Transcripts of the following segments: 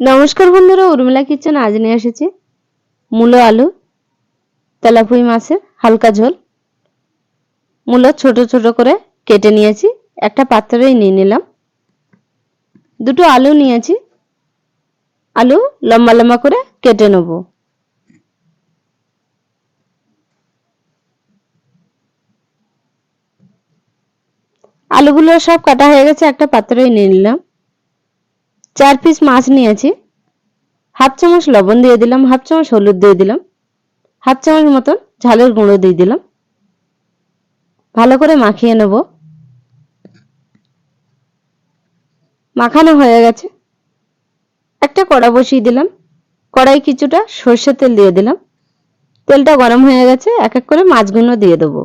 নমস্কার বন্ধুরা, উর্মিলা কিচেন আজ নিয়ে এসেছি মূলো আলু তেলাপুই মাছের হালকা ঝোল। মূলো ছোট ছোট করে কেটে নিয়েছি, একটা পাত্রেই নিয়ে নিলাম। দুটো আলু নিয়েছি, আলু লম্বা লম্বা করে কেটে নেব। আলুগুলো সব কাটা হয়ে গেছে, একটা পাত্রেই নিয়ে নিলাম। চার পিস মাছ নিয়েছি। হাফ চামচ লবণ দিয়ে দিলাম, হাফ চামচ হলুদ দিয়ে দিলাম, হাফ চামচ মতন ঝালের গুঁড়ো দিয়ে দিলাম। ভালো করে মাখিয়ে নেব। মাখানো হয়ে গেছে। একটা কড়া বসিয়ে দিলাম। কড়াই কিছুটা সর্ষের তেল দিয়ে দিলাম। তেলটা গরম হয়ে গেছে, এক এক করে মাছগুলো দিয়ে দেবো।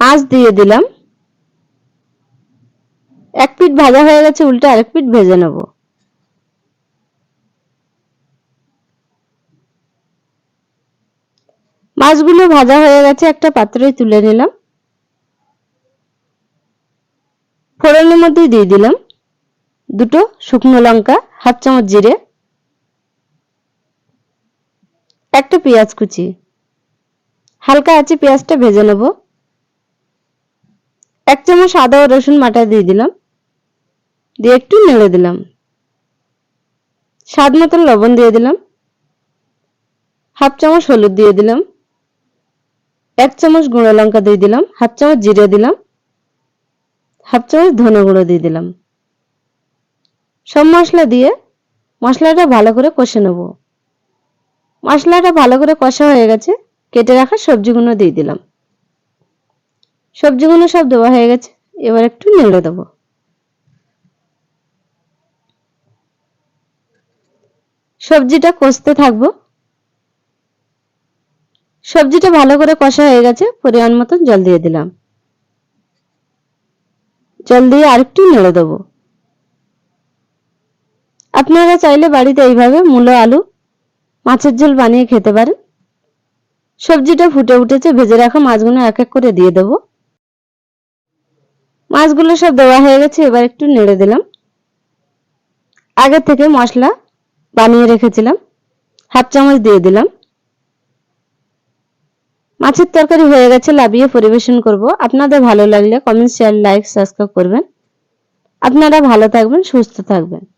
মাছ দিয়ে দিলাম। এক পিঠ ভাজা হয়ে গেছে, উল্টে আরেক পিঠ ভেজে নেব। মাছগুলো ভাজা হয়ে গেছে, একটা পাত্রে তুলে নিলাম। ফোড়নের মধ্যে দিয়ে দিলাম দুটো শুকনো লঙ্কা, হাফ চামচ জিরে, একটা পেঁয়াজ কুচি। হালকা আছে পেঁয়াজটা ভেজে নেব। এক চামচ আদা ও রসুন বাটা দিয়ে দিলাম। দিয়ে একটু নেড়ে দিলাম। স্বাদ মতন লবণ দিয়ে দিলাম। হাফ চামচ হলুদ দিয়ে দিলাম। এক চামচ গুঁড়ো লঙ্কা দিয়ে দিলাম। হাফ চামচ জিরে দিলাম। হাফ চামচ ধনে গুঁড়ো দিয়ে দিলাম। সব মশলা দিয়ে মশলাটা ভালো করে কষে নেব। মশলাটা ভালো করে কষা হয়ে গেছে। কেটে রাখা সবজিগুলো দিয়ে দিলাম। সবজিগুলো সব দেওয়া হয়ে গেছে। এবার একটু নেড়ে দেবো। সবজিটা কষতে থাকব। সবজিটা ভালো করে কষা হয়ে গেছে, পরিমাণ মতন জল দিয়ে দিলাম। জল দিয়ে আরেকটু নেড়ে দেবো। আপনারা চাইলে বাড়িতে এইভাবে মূলো, আলু, মাছের ঝোল বানিয়ে খেতে পারেন। সবজিটা ফুটে উঠেছে, ভেজে রাখা মাছগুলো এক এক করে দিয়ে দেবো। মাছগুলো সব দেওয়া হয়ে গেছে, এবার একটু নেড়ে দিলাম। আগে থেকে মশলা বানিয়ে রেখেছিলাম। হাফ চামচ দিয়ে দিলাম। মাছের তরকারি হয়ে গেছে, লাভিয়ে পরিবেশন করব। আপনাদের ভালো লাগলে কমেন্ট শেয়ার লাইক সাবস্ক্রাইব করবেন। আপনারা ভালো থাকবেন, সুস্থ থাকবেন।